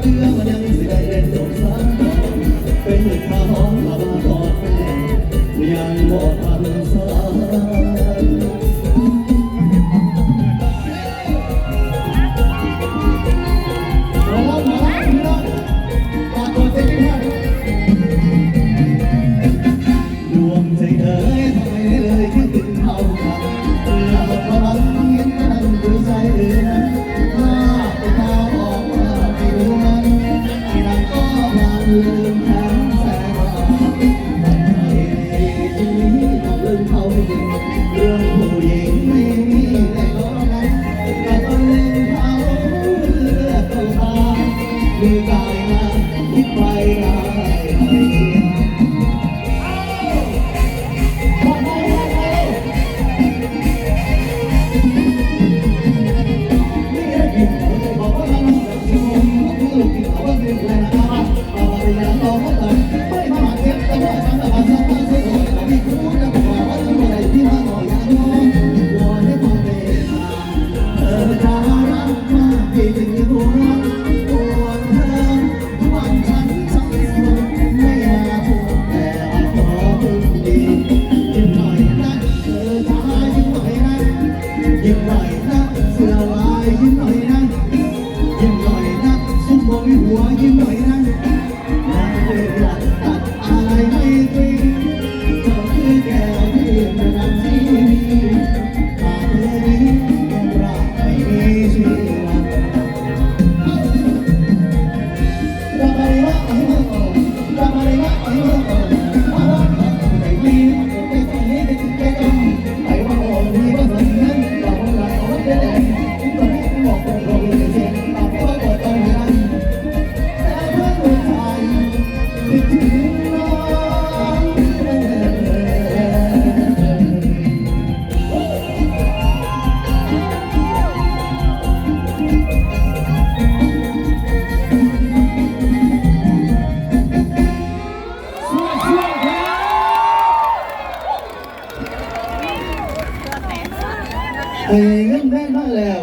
เป็นข้าหอมมาบอกแม่ยังบอกคำสา เอ้ยเล่นได้มาแล้ว